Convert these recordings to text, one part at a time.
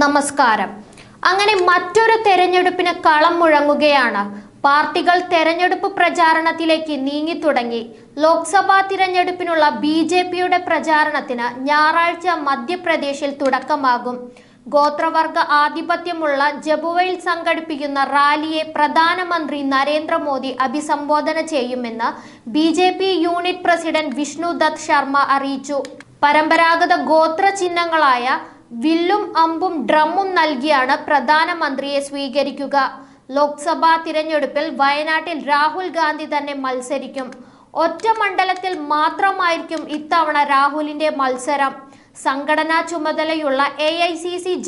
നമസ്കാരം. അങ്ങനെ മറ്റൊരു തെരഞ്ഞെടുപ്പിന് കളം മുഴങ്ങുകയാണ്. പാർട്ടികൾ തെരഞ്ഞെടുപ്പ് പ്രചാരണത്തിലേക്ക് നീങ്ങി തുടങ്ങി. ലോക്സഭാ തിരഞ്ഞെടുപ്പിനുള്ള ബി ജെ പിയുടെ പ്രചാരണത്തിന് ഞായറാഴ്ച മധ്യപ്രദേശിൽ തുടക്കമാകും. ഗോത്രവർഗ ആധിപത്യമുള്ള ജബുവയിൽ സംഘടിപ്പിക്കുന്ന റാലിയെ പ്രധാനമന്ത്രി നരേന്ദ്രമോദി അഭിസംബോധന ചെയ്യുമെന്ന് B J P unit president Vishnu Dutt Sharma അറിയിച്ചു. പരമ്പരാഗത ഗോത്ര ചിഹ്നങ്ങളായ വില്ലും അമ്പും ഡ്രമ്മും നൽകിയാണ് പ്രധാനമന്ത്രിയെ സ്വീകരിക്കുക. ലോക്സഭാ തിരഞ്ഞെടുപ്പിൽ വയനാട്ടിൽ രാഹുൽ ഗാന്ധി തന്നെ മത്സരിക്കും. ഒറ്റ മണ്ഡലത്തിൽ മാത്രമായിരിക്കും ഇത്തവണ രാഹുലിന്റെ മത്സരം. സംഘടനാ ചുമതലയുള്ള A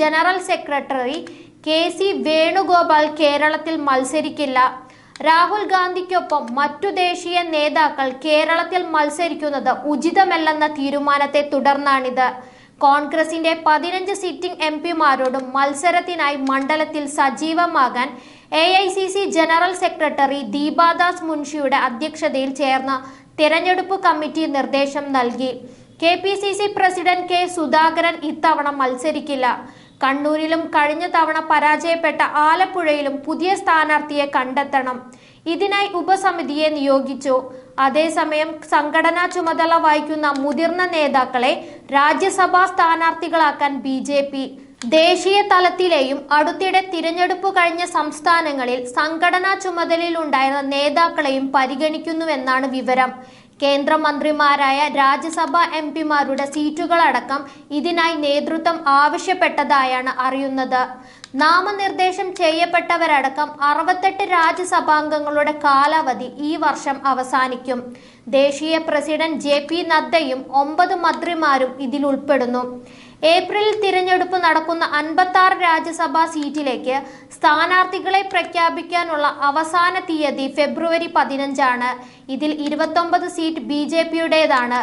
general secretary K C Venugopal കേരളത്തിൽ മത്സരിക്കില്ല. രാഹുൽ ഗാന്ധിക്കൊപ്പം മറ്റു ദേശീയ നേതാക്കൾ കേരളത്തിൽ മത്സരിക്കുന്നത് ഉചിതമല്ലെന്ന തീരുമാനത്തെ തുടർന്നാണിത്. കോൺഗ്രസിന്റെ പതിനഞ്ച് സിറ്റിംഗ് എം പിമാരോടും മത്സരത്തിനായി മണ്ഡലത്തിൽ സജീവമാകാൻ A I C C general secretary Deepa Das മുൻഷിയുടെ അധ്യക്ഷതയിൽ ചേർന്ന തിരഞ്ഞെടുപ്പ് കമ്മിറ്റി നിർദ്ദേശം നൽകി. K P C C president K Sudhakaran ഇത്തവണ മത്സരിക്കില്ല. കണ്ണൂരിലും കഴിഞ്ഞ തവണ പരാജയപ്പെട്ട ആലപ്പുഴയിലും പുതിയ സ്ഥാനാർത്ഥിയെ കണ്ടെത്തണം. ഇതിനായി ഉപസമിതിയെ നിയോഗിച്ചു. അതേസമയം സംഘടനാ ചുമതല വഹിക്കുന്ന മുതിർന്ന നേതാക്കളെ രാജ്യസഭാ സ്ഥാനാർത്ഥികളാക്കാൻ ബി ജെ പി. ദേശീയ തലത്തിലെയും അടുത്തിടെ തിരഞ്ഞെടുപ്പ് കഴിഞ്ഞ സംസ്ഥാനങ്ങളിൽ സംഘടനാ ചുമതലയിലുണ്ടായിരുന്ന നേതാക്കളെയും പരിഗണിക്കുന്നുവെന്നാണ് വിവരം. കേന്ദ്രമന്ത്രിമാരായ രാജ്യസഭാ എം പിമാരുടെ സീറ്റുകളടക്കം ഇതിനായി നേതൃത്വം ആവശ്യപ്പെട്ടതായാണ് അറിയുന്നത്. നാമനിർദ്ദേശം ചെയ്യപ്പെട്ടവരടക്കം അറുപത്തെട്ട് രാജ്യസഭാംഗങ്ങളുടെ കാലാവധി ഈ വർഷം അവസാനിക്കും. ദേശീയ പ്രസിഡന്റ് ജെ പി നദ്ദയും ഒമ്പത് മന്ത്രിമാരും ഇതിൽ ഉൾപ്പെടുന്നു. ഏപ്രിലിൽ തിരഞ്ഞെടുപ്പ് നടക്കുന്ന അൻപത്തി ആറ് രാജ്യസഭാ സീറ്റിലേക്ക് സ്ഥാനാർത്ഥികളെ പ്രഖ്യാപിക്കാനുള്ള അവസാന തീയതി ഫെബ്രുവരി പതിനഞ്ചാണ്. ഇതിൽ ഇരുപത്തൊമ്പത് സീറ്റ് ബി ജെ പിയുടേതാണ്.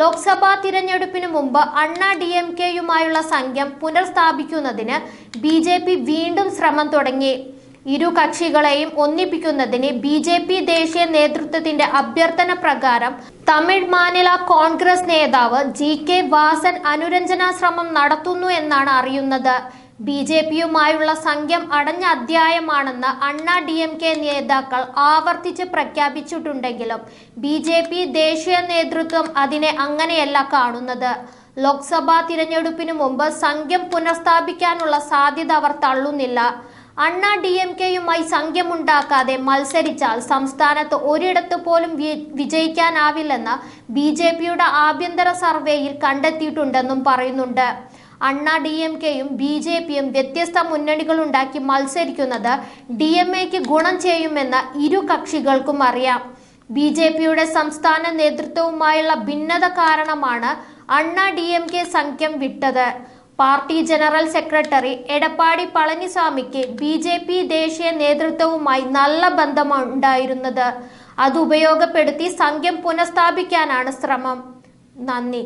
ലോക്സഭാ തിരഞ്ഞെടുപ്പിന് മുമ്പ് അണ്ണ ഡി എം കെയുമായുള്ള സംഘം പുനഃസ്ഥാപിക്കുന്നതിന് ബി വീണ്ടും ശ്രമം തുടങ്ങി. ഇരു കക്ഷികളെയും ഒന്നിപ്പിക്കുന്നതിന് ബി ജെ പി ദേശീയ നേതൃത്വത്തിന്റെ അഭ്യർത്ഥന പ്രകാരം തമിഴ് മാനില കോൺഗ്രസ് നേതാവ് ജി കെ വാസൻ അനുരഞ്ജന ശ്രമം നടത്തുന്നു എന്നാണ് അറിയുന്നത്. ബി ജെ പിയുമായുള്ള സംഖ്യം അടഞ്ഞ അധ്യായമാണെന്ന് അണ്ണാ ഡി എം കെ നേതാക്കൾ ആവർത്തിച്ച് പ്രഖ്യാപിച്ചിട്ടുണ്ടെങ്കിലും ബി ജെ പി ദേശീയ നേതൃത്വം അതിനെ അങ്ങനെയല്ല കാണുന്നത്. ലോക്സഭാ തിരഞ്ഞെടുപ്പിന് മുമ്പ് സംഖ്യം പുനഃസ്ഥാപിക്കാനുള്ള സാധ്യത അവർ തള്ളുന്നില്ല. അണ്ണ ഡി എം കെയുമായി സംഖ്യമുണ്ടാക്കാതെ മത്സരിച്ചാൽ സംസ്ഥാനത്ത് ഒരിടത്ത് പോലും വിജയിക്കാനാവില്ലെന്ന് ബി ജെ പിയുടെ ആഭ്യന്തര സർവേയിൽ കണ്ടെത്തിയിട്ടുണ്ടെന്നും പറയുന്നുണ്ട്. അണ്ണാ ഡി എം കെയും ബി ജെ പിയും വ്യത്യസ്ത മുന്നണികളുണ്ടാക്കി മത്സരിക്കുന്നത് ഡി എം എക്ക് ഗുണം ചെയ്യുമെന്ന് ഇരു കക്ഷികൾക്കും അറിയാം. ബി ജെ പിയുടെ സംസ്ഥാന നേതൃത്വവുമായുള്ള ഭിന്നത കാരണമാണ് അണ്ണാ ഡി എം കെ സഖ്യം വിട്ടത്. പാർട്ടി ജനറൽ സെക്രട്ടറി എടപ്പാടി പളനിസ്വാമിക്ക് ബി ജെ പി ദേശീയ നേതൃത്വവുമായി നല്ല ബന്ധമുണ്ടായിരുന്നത്. അത് ഉപയോഗപ്പെടുത്തി സംഘം പുനഃസ്ഥാപിക്കാനാണ് ശ്രമം. നന്ദി.